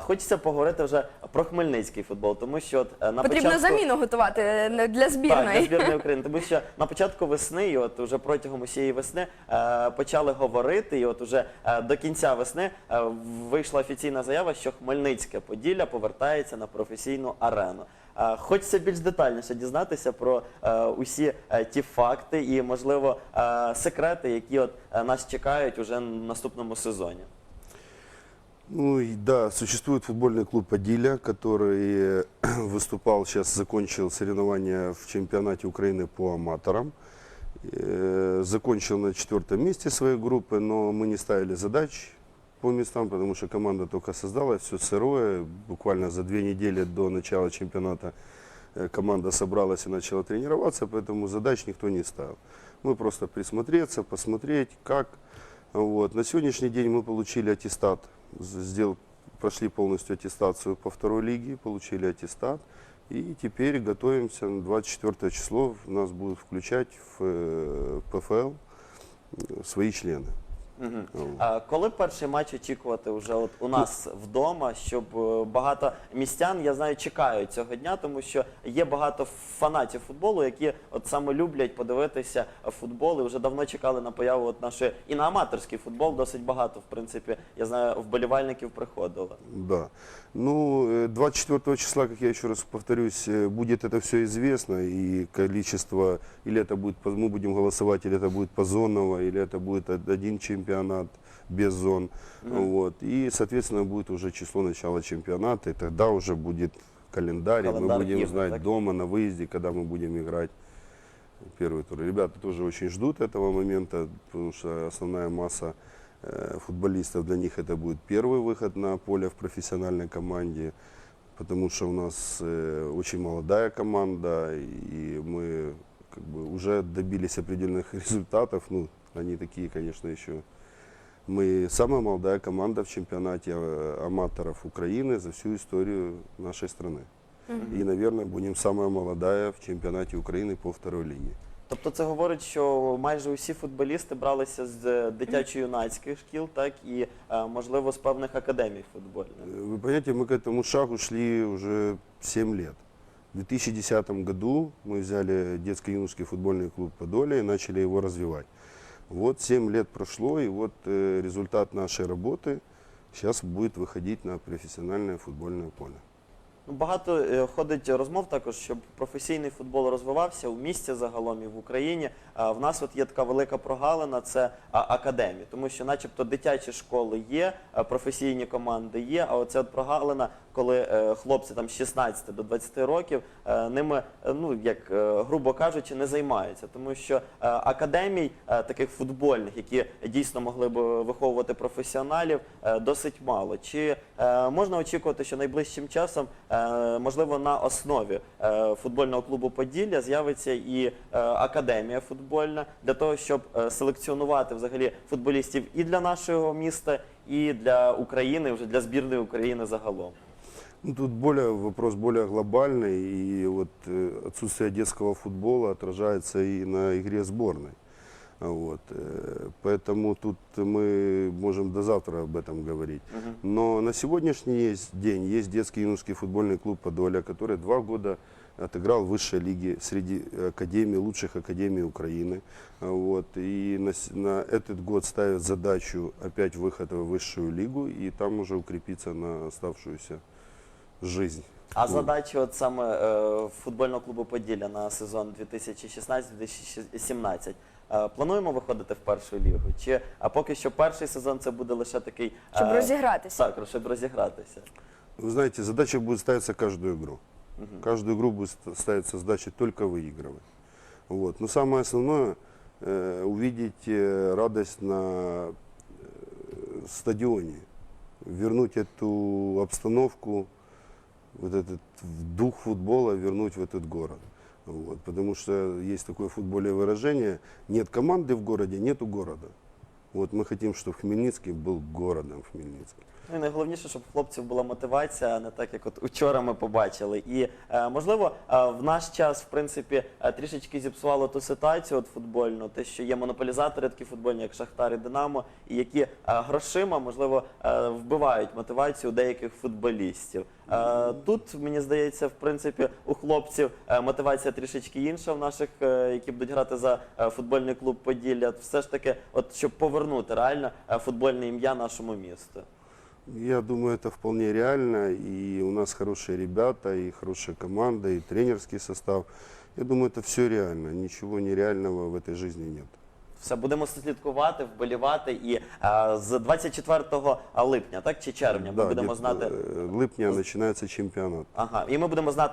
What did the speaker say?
Хочеться поговорити вже про хмельницький футбол, тому що от, е, на Потрібно початку... заміну готувати е, для Так, збірної. для збірної України, тому що на початку весни, і от уже протягом усієї весни е, почали говорити, і от уже е, до кінця весни е, вийшла офіційна заява, що Хмельницьке Поділля повертається на професійну арену. Е, Хочеться більш детальніше дізнатися про е, усі е, ті факти і, можливо, е, секрети, які от е, нас чекають уже в наступному сезоні. Ну и да, существует футбольный клуб «Подиля», который выступал, сейчас закончил соревнования в чемпионате Украины по аматорам. Э, Закончил на четвертом месте своей группы, но мы не ставили задач по местам, потому что команда только создалась, все сырое. Буквально за две недели до начала чемпионата э, команда собралась и начала тренироваться, поэтому задач никто не ставил. Мы просто присмотреться, посмотреть, как. Вот. На сегодняшний день мы получили аттестат, з- сделал, прошли полностью аттестацию по второй лиге, получили аттестат. И теперь готовимся, на 24 число нас будут включать в э, ПФЛ э, свои члены. Мгм. Вот. А коли перший матч очікувати вже от у нас вдома, щоб е, багато містян, я знаю, чекають цього дня, тому що є багато фанатів футболу, які от саме люблять подивитися футбол і вже давно чекали на появу от нашої і на аматорський футбол досить багато, в принципі, я знаю, вболівальників приходило. Да. Ну, э, 24 числа, как я еще раз повторюсь, э, будет это все известно, и количество, или это будет, по- мы будем голосовать, или это будет позоново, или это будет од- один Чемпионат без зон. Вот. И, соответственно, будет уже число начала чемпионата, и тогда уже будет календарь, и мы Календарь будем знать так? дома, на выезде, когда мы будем играть первый тур. Ребята тоже очень ждут этого момента, потому что основная масса э, футболистов для них это будет первый выход на поле в профессиональной команде, потому что у нас э, очень молодая команда, и мы как бы уже добились определенных результатов. Ну, они такие, конечно, еще. Мы самая молодая команда в чемпионате э, аматоров Украины за всю историю нашей страны. И, наверное, будем самая молодая в чемпионате Украины по второй лиге. Тобто це говорить, що майже усі футболісти бралися з е, дитячо-юнацьких шкіл, так і е, можливо з певних академій футбольних. Э, Вы понимаете, мы к этому шагу шли уже 7 лет. В 2010 году мы взяли детско-юношеский футбольный клуб «Подолье» и начали его развивать. Вот 7 лет прошло, и вот э, результат нашей работы сейчас будет выходить на профессиональное футбольное поле. Ну, Багато е, ходить розмов також, щоб професійний футбол розвивався у місті загалом і в Україні. А в нас от є така велика прогалина, це а, академії, тому що, начебто, дитячі школи є, а професійні команди є. А оця от прогалина, коли е, хлопці там з 16 до 20 років е, ними, е, ну як грубо кажучи, не займаються, тому що академій таких футбольних, які дійсно могли б виховувати професіоналів, досить мало. Чи можна очікувати, що найближчим часом, можливо, на основі футбольного клубу Поділля з'явиться і академія футбольна для того, щоб селекціонувати взагалі футболістів і для нашого міста, і для України, вже для збірної України загалом. Ну, тут более, вопрос более глобальный, и вот э, отсутствие детского футбола отражается и на игре сборной. Вот, э, поэтому тут мы можем до завтра об этом говорить. Но на сегодняшний есть день есть детский юношеский футбольный клуб «Подоля», который два года отыграл в высшей лиге среди академий, лучших академий Украины. Вот, и на, с- на этот год ставят задачу опять выхода в высшую лигу и там уже укрепиться на оставшуюся жизнь. А Ну, задачі от саме е, футбольного клубу Поділля на сезон 2016-2017. Е, плануємо виходити в першу лігу? Чи а поки що перший сезон це буде лише такий Щоб е, розігратися. Так, щоб розігратися. Вы знаете, задача будет ставиться каждую игру. Каждую игру будет ст- ставиться задача только выигрывать. Вот. Но самое основное э, увидеть э, радость на э, стадионе, вернуть эту обстановку, вот этот дух футбола вернуть в этот город. Вот. Потому что есть такое футбольное выражение, нет команды в городе, нету города. Вот мы хотим, чтобы Хмельницкий был городом Хмельницкий. Ну і найголовніше, щоб у хлопців була мотивація, а не так, як от учора ми побачили. І е, можливо, е, в наш час, в принципі, е, трішечки зіпсувало ту ситуацію от футбольну, те, що є монополізатори такі футбольні, як Шахтар і Динамо, і які е, грошима, можливо, е, вбивають мотивацію деяких футболістів. Е, Тут мені здається, в принципі, у хлопців е, мотивація трішечки інша в наших, е, які будуть грати за е, футбольний клуб Поділля. Все ж таки, от щоб повернути реально е, футбольне ім'я нашому місту. Я думаю, это вполне реально, и у нас хорошие ребята, и хорошая команда, и тренерский состав. Я думаю, это все реально, ничего нереального в этой жизни нет. Все будемо слідкувати, вболівати. І е, з 24 липня, так чи червня, ми Да, будемо где-то, знати. э, липня починається чемпіонат. Ага, і ми будемо знати.